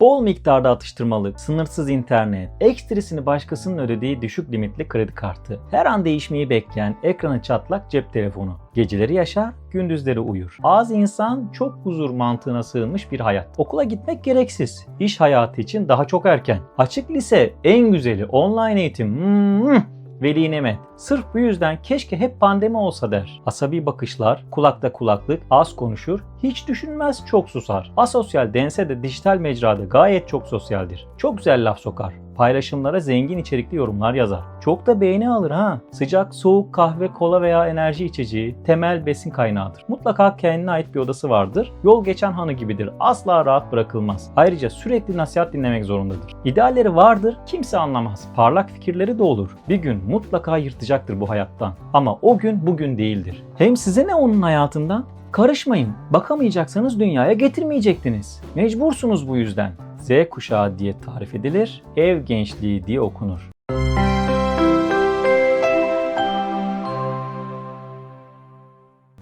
Bol miktarda atıştırmalık, sınırsız internet, ekstresini başkasının ödediği düşük limitli kredi kartı, her an değişmeyi bekleyen ekranı çatlak cep telefonu. Geceleri yaşar, gündüzleri uyur. Az insan çok huzur mantığına sığınmış bir hayat. Okula gitmek gereksiz. İş hayatı için daha çok erken. Açık lise en güzeli. Online eğitim. Hmm. Veli nimet. Sırf bu yüzden keşke hep pandemi olsa der. Asabi bakışlar, kulakta kulaklık, az konuşur, hiç düşünmez çok susar. Asosyal dense de dijital mecrada gayet çok sosyaldir. Çok güzel laf sokar. Paylaşımlara zengin içerikli yorumlar yazar. Çok da beğeni alır ha. Sıcak, soğuk kahve, kola veya enerji içeceği temel besin kaynağıdır. Mutlaka kendine ait bir odası vardır. Yol geçen hanı gibidir. Asla rahat bırakılmaz. Ayrıca sürekli nasihat dinlemek zorundadır. İdealleri vardır, kimse anlamaz. Parlak fikirleri de olur. Bir gün mutlaka yırtacaktır bu hayattan. Ama o gün bugün değildir. Hem size ne onun hayatından? Karışmayın. Bakamayacaksanız dünyaya getirmeyecektiniz. Mecbursunuz bu yüzden. Z kuşağı diye tarif edilir, ev gençliği diye okunur.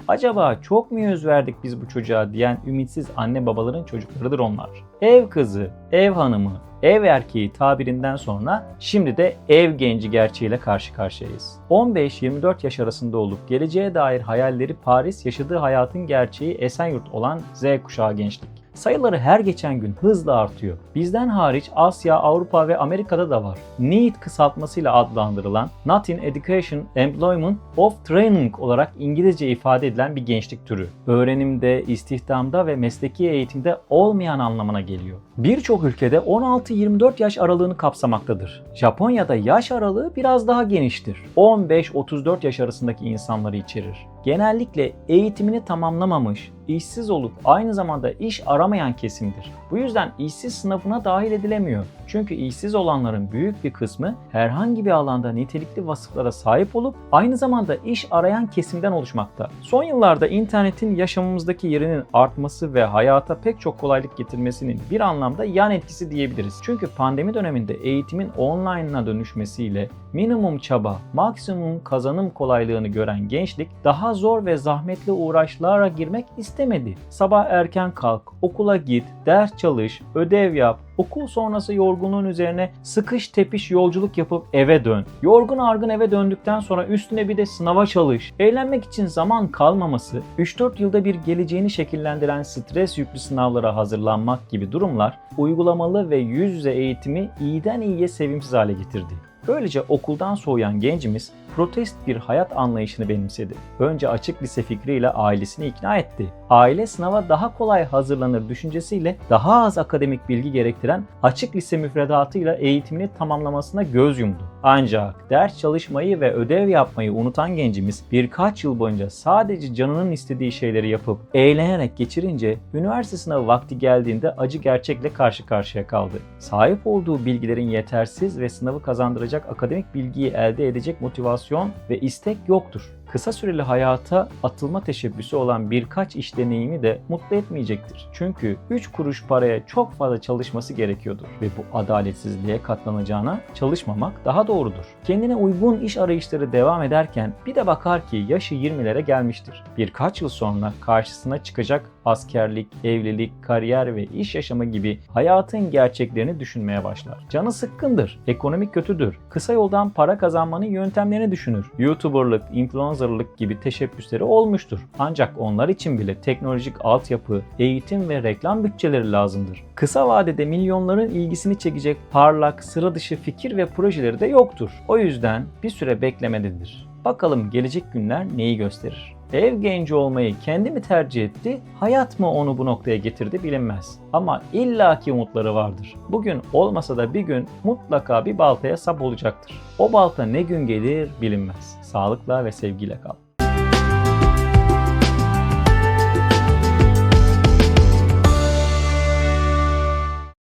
Acaba çok mu yüz verdik biz bu çocuğa diyen ümitsiz anne babaların çocuklarıdır onlar. Ev kızı, ev hanımı, ev erkeği tabirinden sonra şimdi de ev genci gerçeğiyle karşı karşıyayız. 15-24 yaş arasında olup geleceğe dair hayalleri Paris, yaşadığı hayatın gerçeği Esenyurt olan Z kuşağı gençlik. Sayıları her geçen gün hızla artıyor. Bizden hariç Asya, Avrupa ve Amerika'da da var. NEET kısaltmasıyla adlandırılan Not in Education, Employment of Training olarak İngilizce ifade edilen bir gençlik türü. Öğrenimde, istihdamda ve mesleki eğitimde olmayan anlamına geliyor. Birçok ülkede 16-24 yaş aralığını kapsamaktadır. Japonya'da yaş aralığı biraz daha geniştir. 15-34 yaş arasındaki insanları içerir. Genellikle eğitimini tamamlamamış, işsiz olup aynı zamanda iş aramayan kesimdir. Bu yüzden işsiz sınıfına dahil edilemiyor. Çünkü işsiz olanların büyük bir kısmı herhangi bir alanda nitelikli vasıflara sahip olup aynı zamanda iş arayan kesimden oluşmakta. Son yıllarda internetin yaşamımızdaki yerinin artması ve hayata pek çok kolaylık getirmesinin bir anlamda yan etkisi diyebiliriz. Çünkü pandemi döneminde eğitimin online'a dönüşmesiyle minimum çaba, maksimum kazanım kolaylığını gören gençlik daha zor ve zahmetli uğraşlara girmek istemedi. Sabah erken kalk, okula git, ders çalış, ödev yap, okul sonrası yorgunluğun üzerine sıkış tepiş yolculuk yapıp eve dön. Yorgun argın eve döndükten sonra üstüne bir de sınava çalış. Eğlenmek için zaman kalmaması, 3-4 yılda bir geleceğini şekillendiren stres yüklü sınavlara hazırlanmak gibi durumlar uygulamalı ve yüz yüze eğitimi iyiden iyiye sevimsiz hale getirdi. Böylece okuldan soğuyan gencimiz protest bir hayat anlayışını benimsedi. Önce açık lise fikriyle ailesini ikna etti. Aile sınava daha kolay hazırlanır düşüncesiyle daha az akademik bilgi gerektiren açık lise müfredatıyla eğitimini tamamlamasına göz yumdu. Ancak ders çalışmayı ve ödev yapmayı unutan gencimiz birkaç yıl boyunca sadece canının istediği şeyleri yapıp eğlenerek geçirince üniversite sınavı vakti geldiğinde acı gerçekle karşı karşıya kaldı. Sahip olduğu bilgilerin yetersiz ve sınavı kazandıracak akademik bilgiyi elde edecek motivasyon ve istek yoktur. Kısa süreli hayata atılma teşebbüsü olan birkaç iş deneyimi de mutlu etmeyecektir. Çünkü 3 kuruş paraya çok fazla çalışması gerekiyordur ve bu adaletsizliğe katlanacağına çalışmamak daha doğrudur. Kendine uygun iş arayışları devam ederken bir de bakar ki yaşı 20'lere gelmiştir. Birkaç yıl sonra karşısına çıkacak askerlik, evlilik, kariyer ve iş yaşamı gibi hayatın gerçeklerini düşünmeye başlar. Canı sıkkındır, ekonomik kötüdür, kısa yoldan para kazanmanın yöntemlerini düşünür. YouTuberlık, influencerlık gibi teşebbüsleri olmuştur. Ancak onlar için bile teknolojik altyapı, eğitim ve reklam bütçeleri lazımdır. Kısa vadede milyonların ilgisini çekecek parlak, sıra dışı fikir ve projeleri de yoktur. O yüzden bir süre beklemelidir. Bakalım gelecek günler neyi gösterir? Ev genci olmayı kendi mi tercih etti, hayat mı onu bu noktaya getirdi bilinmez. Ama illaki umutları vardır. Bugün olmasa da bir gün mutlaka bir baltaya sap olacaktır. O balta ne gün gelir bilinmez. Sağlıkla ve sevgiyle kal.